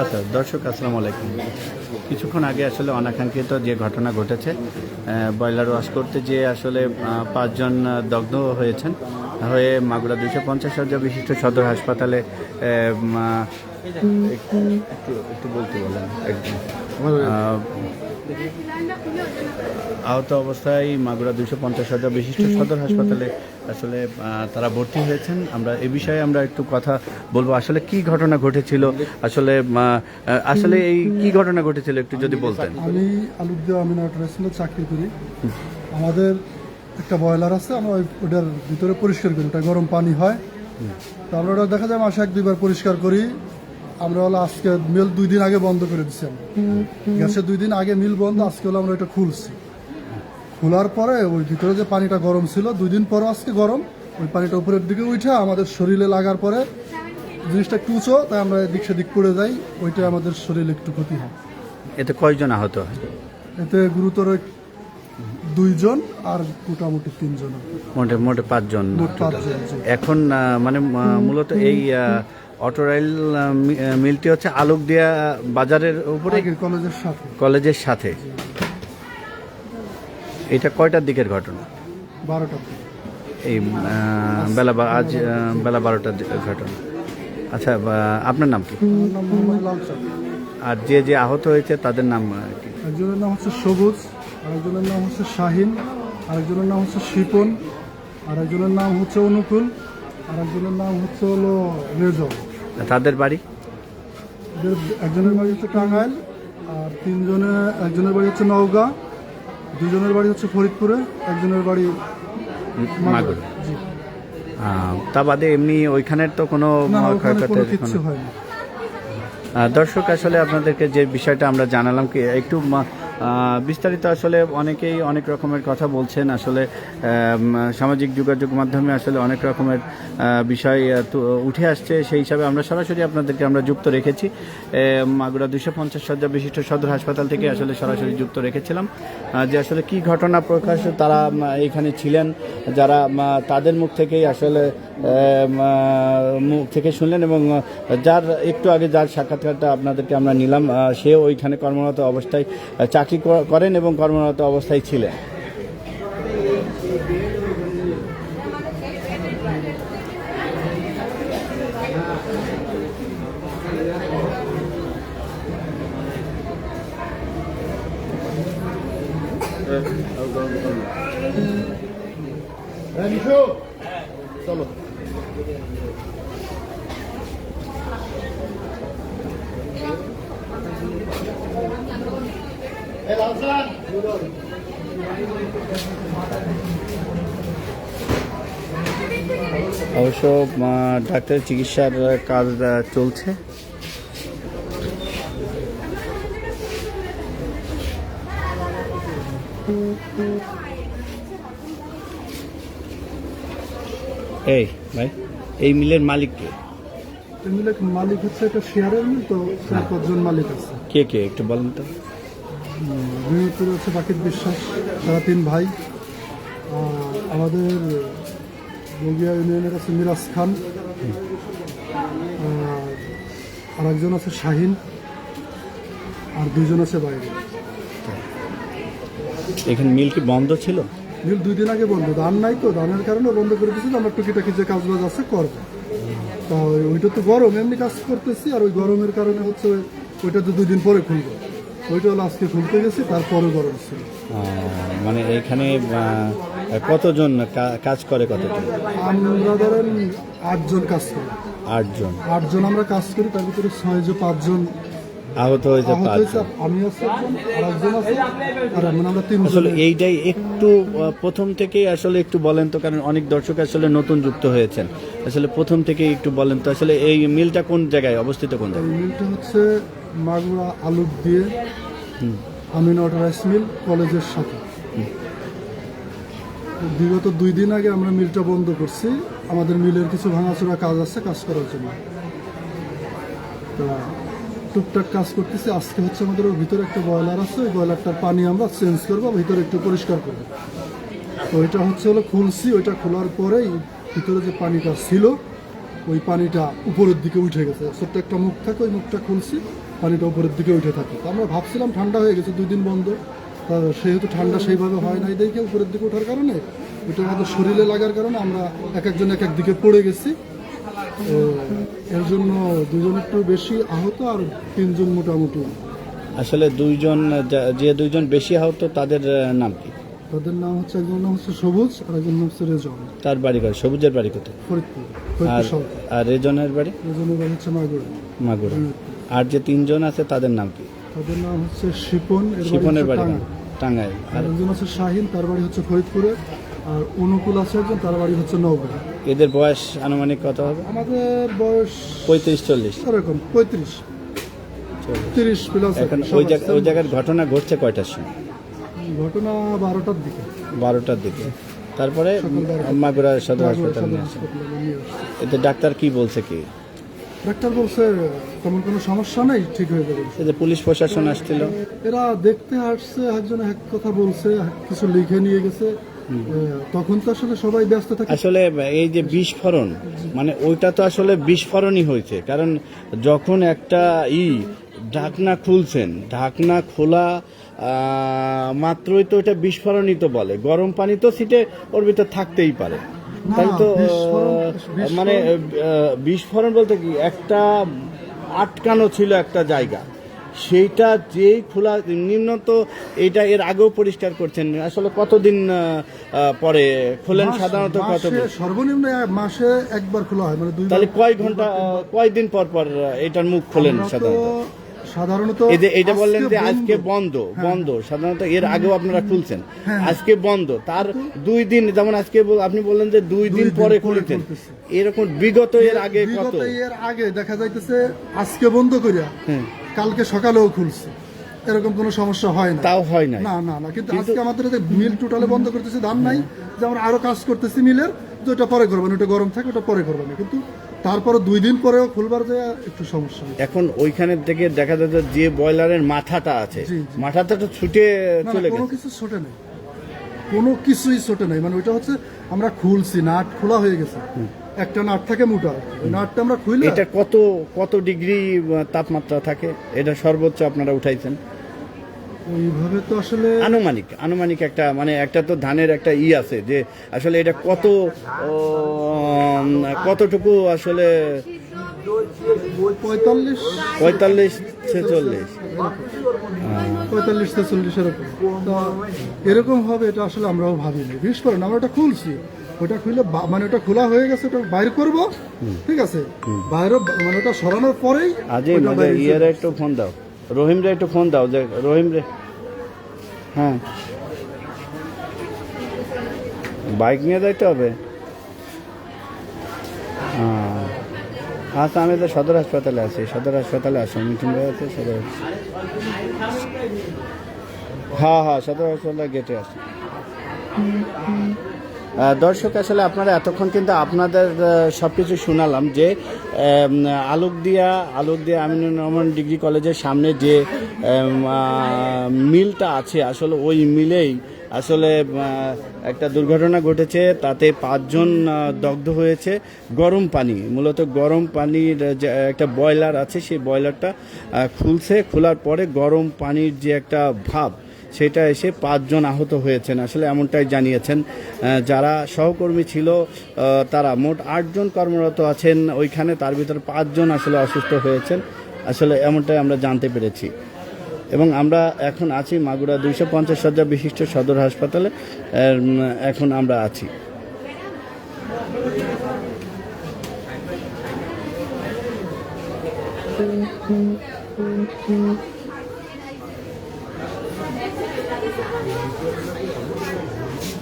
আচ্ছা দর্শক আসসালামু আলাইকুম। কিছুক্ষণ আগে আসলে অনাকাঙ্ক্ষিত যে ঘটনা ঘটেছে ব্রয়লার ওয়াশ করতে যে আসলে পাঁচজন দগ্ধ হয়েছেন হয়ে মাগুরা দুশো পঞ্চাশ হাজার বিশিষ্ট সদর হাসপাতালে একটু একটু বলতে বলেন একদম। আহত অবস্থায় মাগুরা দুশো পঞ্চাশ হাজার বিশিষ্ট সদর হাসপাতালে আসলে তারা ভর্তি হয়েছেন। আমরা এ বিষয়ে আমরা একটু কথা বলব। আসলে কি ঘটনা ঘটেছিল? আসলে আসলে এই কি ঘটনা ঘটেছিল একটু যদি বলতেন। আমি আলুদ্দিয়া আমিনা ট্রেসিংয়ে চাকরি করি। আমাদের একটা বয়লার আছে আমরা ওটার ভিতরে পরিষ্কার করি। ওটা গরম পানি হয়। তো আমরা ওটা দেখা যায় মাসে এক দুইবার পরিষ্কার করি। আমরা হলো আজকে মিল দুই দিন আগে বন্ধ করে দিচ্ছি আমরা। গ্যাসের দুই দিন আগে মিল বন্ধ আজকে হলো আমরা এটা খুলছি। খোলার পরে ওই ভিতরে যে পানিটা গরম ছিল দুই দিন পর আজকে গরম। ওই পানিটা উপরের দিকে উঠে আমাদের শরীরে লাগার পরে জিনিসটা একটু উঁচু তাই আমরা এদিক সেদিক পড়ে যাই ওইটা আমাদের শরীরে একটু ক্ষতি হয়। এতে কয়জন আহত হয়? এতে গুরুতর দুইজন আর মোটামুটি তিনজন। মোটে মোটে পাঁচজন মোট পাঁচজন। এখন মানে মূলত এই অটোরাইল মিলটি হচ্ছে আলোক দিয়া বাজারের উপরে। কলেজের সাথে। কলেজের সাথে। এটা কয়টার দিকের ঘটনা? বারোটা এই বেলা আজ বেলা বারোটার ঘটনা। আচ্ছা আপনার নাম কি? আর যে যে আহত হয়েছে তাদের নাম কি? একজনের নাম হচ্ছে সবুজ আরেকজনের নাম হচ্ছে শাহিন আরেকজনের নাম হচ্ছে শিপন আরেকজনের নাম হচ্ছে অনুকূল আরেকজনের নাম হচ্ছে হলো রেজল। তাদের বাড়ি? একজনের বাড়ি হচ্ছে টাঙ্গাইল আর তিনজনে একজনের বাড়ি হচ্ছে নওগাঁ দুজনের বাড়ি হচ্ছে ফরিদপুরে একজনের বাড়ি মাগুর। তা বাদে এমনি ওইখানের তো কোনো ক্ষয়ক্ষতির কিচ্ছু হয়নি। দর্শক আসলে আপনাদেরকে যে বিষয়টা আমরা জানালাম কি একটু বিস্তারিত আসলে অনেকেই অনেক রকমের কথা বলছেন। আসলে সামাজিক যোগাযোগ মাধ্যমে আসলে অনেক রকমের বিষয় উঠে আসছে। সেই হিসাবে আমরা সরাসরি আপনাদেরকে আমরা যুক্ত রেখেছি। মাগুরা দুশো পঞ্চাশ শয্যা বিশিষ্ট সদর হাসপাতাল থেকে আসলে সরাসরি যুক্ত রেখেছিলাম। যে আসলে কি ঘটনা প্রকাশ তারা এখানে ছিলেন। যারা তাদের মুখ থেকেই আসলে মুখ থেকে শুনলেন এবং যার একটু আগে যার সাক্ষাৎকারটা আপনাদেরকে আমরা নিলাম সে ওইখানে কর্মরত অবস্থায় আহ, চাকরি করেন এবং কর্মরত অবস্থায় ছিলেন? অবশ্য ডাক্তারের চিকিৎসার কাজ চলছে। এই ভাই এই মিলের মালিক কে? মিলের মালিক হচ্ছে একটা শেয়ারের মিল তো চার পাঁচজন মালিক আছে। কে কে একটু বলেন তো। বিনোদপুরে হচ্ছে বাকির বিশ্বাস তারা তিন ভাই। আমাদের বগিয়া ইউনিয়নের আছে মিরাজ খান আর একজন আছে শাহিন আর দুইজন আছে বাইরে। এখানে মিল কি বন্ধ ছিল? মিল দুই দিন আগে বন্ধ। ধান নাই তো ধানের কারণে বন্ধ করে দিয়েছি আমরা টুকিটাকি যে কাজ বাজ আছে করব। তা ওইটা তো গরম এমনি কাজ করতেছি আর ওই গরমের কারণে হচ্ছে ওইটা তো দুই দিন পরে খুলবো। ওইটা হলো আজকে খুলতে গেছি তারপরে গরম ছিল। মানে এখানে কতজন কাজ করে কতজন? আমরা ধরেন আটজন কাজ করি। আটজন। আটজন আমরা কাজ করি তার ভিতরে ছয় যে পাঁচজন। আহত হয়েছে আমি আসলে এইটাই একটু প্রথম থেকেই আসলে একটু বলেন তো কারণ অনেক দর্শক আসলে নতুন যুক্ত হয়েছেন। আসলে প্রথম থেকেই একটু বলেন তো আসলে এই মিলটা কোন জায়গায় অবস্থিত কোন জায়গায়? মিলটা হচ্ছে মাগুরা আলু দিয়ে আমিন রাইস মিল কলেজের সাথে। বিগত দুই দিন আগে আমরা মিলটা বন্ধ করছি। আমাদের মিলের কিছু ভাঙাচোরা কাজ আছে কাজ করার জন্য। তা টুকটাক কাজ করতেছি। আজকে হচ্ছে আমাদের ওর ভিতরে একটা বয়লার আছে। ওই বয়লারটার পানি আমরা চেঞ্জ করব ভিতরে একটু পরিষ্কার করব। তো ওইটা হচ্ছে হলো খুলছি। ওইটা খোলার পরেই ভিতরে যে পানিটা ছিল ওই পানিটা উপরের দিকে উঠে গেছে। ছোট্ট একটা মুখ থাকে, ওই মুখটা খুলছি, পানিটা উপরের দিকে উঠে থাকে। তো আমরা ভাবছিলাম ঠান্ডা হয়ে গেছে, দুই দিন বন্ধ। সেহেতু ঠান্ডা সেইভাবে হয় নাই দেখে উপরের দিকে ওঠার কারণে ওটা আমাদের শরীরে লাগার কারণে আমরা এক একজন এক এক দিকে পড়ে গেছি। এর জন্য দুজন একটু বেশি আহত আর তিনজন মোটামুটি। আসলে দুইজন, যে দুইজন বেশি আহত তাদের নাম কি? তাদের নাম হচ্ছে একজনের নাম হচ্ছে সবুজ আর একজনের নাম হচ্ছে রেজন। তার বাড়ি করে সবুজের বাড়ি কোথায়? ফরিদপুর। আর ফরিদপুর সরকার। আর রেজনের বাড়ি? রেজনের বাড়ি হচ্ছে মাগুরা। মাগুরা। আর যে তিনজন আছে তাদের নাম কি? তাদের নাম হচ্ছে শিপন এর শিপনের বাড়ি বাড়ি কোথায়? টাঙ্গাইল। আর আর একজন আছে শাহিন তার বাড়ি হচ্ছে ফরিদপুরে। আর অনুকূল আছে একজন তার বাড়ি হচ্ছে নওগাঁ। এদের বয়স আনুমানিক কত হবে? আমাদের বয়স পঁয়ত্রিশ চল্লিশ। এরকম পঁয়ত্রিশ। তিরিশ প্লাস এখন ওই জায়গা ওই জায়গার ঘটনা ঘটছে কয়টার সময়? ঘটনা বারোটার দিকে। বারোটার দিকে। তারপরে। মাগুরা সদর হাসপাতাল নিয়ে আসে। এতে ডাক্তার কি বলছে কি? ডাক্তার বলছে তেমন কোনো সমস্যা নেই ঠিক হয়ে যাবে। এই যে পুলিশ প্রশাসন আসছিল। এরা দেখতে আসছে একজন এক কথা বলছে কিছু লিখে নিয়ে গেছে। তখন তো আসলে সবাই ব্যস্ত থাকে। আসলে এই যে বিস্ফোরণ মানে ওইটা তো আসলে বিস্ফোরণই হয়েছে। কারণ যখন একটা ই ঢাকনা খুলছেন। ঢাকনা খোলা মাত্রই তো এটা বিস্ফোরণই তো বলে। গরম পানি তো সিটে ওর ভিতর থাকতেই পারে। তাই তো মানে বিস্ফোরণ বলতে কি? একটা আটকানো ছিল একটা জায়গা। সেইটা যেই খোলা নিম্নত এটা এর আগেও পরিষ্কার করছেন। আসলে কতদিন পরে খোলেন সাধারণত কত সর্বনিম্ন মাসে একবার খোলা হয় মানে তাহলে কয় ঘণ্টা কয়দিন পর পর এটার মুখ খোলেন সাধারণত? সাধারণত এই যে এটা বললেন যে আজকে বন্ধ বন্ধ। সাধারণত এর আগেও আপনারা খুলছেন। হ্যাঁ। আজকে বন্ধ। তার দুই দিন যেমন আজকে আপনি বললেন যে দুই দিন পরে খুলেছেন। এরকম বিগত এর আগে কত? বিগত এর আগে দেখা যাইতেছে আজকে বন্ধ করিয়া হ্যাঁ। কালকে সকালেও খুলছে। এরকম কোনো সমস্যা হয় না তাও হয় না না না। কিন্তু আজকে আমাদের মিল টোটালে বন্ধ করতেছে ধান নাই। যে আমরা আরও কাজ করতেছি মিলের যে ওটা পরে করবেন ওটা গরম থাকে ওটা পরে করবেন কিন্তু তারপরে দুই দিন পরেও খুলবার যে একটু সমস্যা এখন ওইখানে থেকে দেখা যাচ্ছে যে বয়লারের মাথাটা আছে। মাথাটা তো ছুটে চলে কোনো কিছু ছোটে নেই। কোনো কিছুই ছোটে নাই। মানে ওইটা হচ্ছে আমরা খুলছি নাট খোলা হয়ে গেছে। একটা নাট থাকে মোটা। নাটটা আমরা খুলে এটা কত কত ডিগ্রি তাপমাত্রা থাকে? এটা সর্বোচ্চ আপনারা উঠাইছেন? ওইভাবে তো আসলে আনুমানিক আনুমানিক একটা মানে একটা তো ধানের একটা ই আছে যে আসলে এটা কত কতটুকু আসলে পঁয়তাল্লিশ পঁয়তাল্লিশ ছেচল্লিশ। পঁয়তাল্লিশ ছেচল্লিশ এরকম। তো এরকম হবে এটা আসলে আমরাও ভাবিনি। বিশেষ করে আমরা ওটা খুলছি। ওটা খুলে মানে ওটা খোলা হয়ে গেছে ওটা বাইর করব ঠিক আছে? বাইরে মানে ওটা সরানোর পরেই আজই ওটা বাইরে ইয়ের একটু ফোন দাও। রহিম রে একটু ফোন দাও যে রহিম রে হ্যাঁ। বাইক নিয়ে যাইতে হবে। আচ্ছা আমি তো সদর হাসপাতালে আছি সদর হাসপাতালে আসো মিঠুন ভাই আছে সদর হ্যাঁ হ্যাঁ সদর হাসপাতালে গেটে আহ, দর্শক আসলে আপনারা এতক্ষণ কিন্তু আপনাদের সব কিছু শোনালাম যে আম, আলোক দিয়া আলোক দিয়া আমিনুর রহমান ডিগ্রি কলেজের সামনে যে মিলটা আছে আসলে ওই মিলেই আসলে একটা দুর্ঘটনা ঘটেছে তাতে পাঁচজন দগ্ধ হয়েছে গরম পানি। মূলত গরম পানির যে একটা বয়লার আছে সেই বয়লারটা খুলছে খোলার পরে গরম পানির যে একটা ভাব সেটা এসে পাঁচজন আহত হয়েছেন। আসলে এমনটাই জানিয়েছেন যারা সহকর্মী ছিল তারা মোট আটজন কর্মরত আছেন। ওইখানে তার ভিতরে পাঁচজন আসলে অসুস্থ হয়েছেন। আসলে এমনটাই আমরা জানতে পেরেছি। এবং আমরা এখন আছি মাগুরা দুইশো পঞ্চাশ শয্যা বিশিষ্ট সদর হাসপাতালে। এখন আমরা আছি।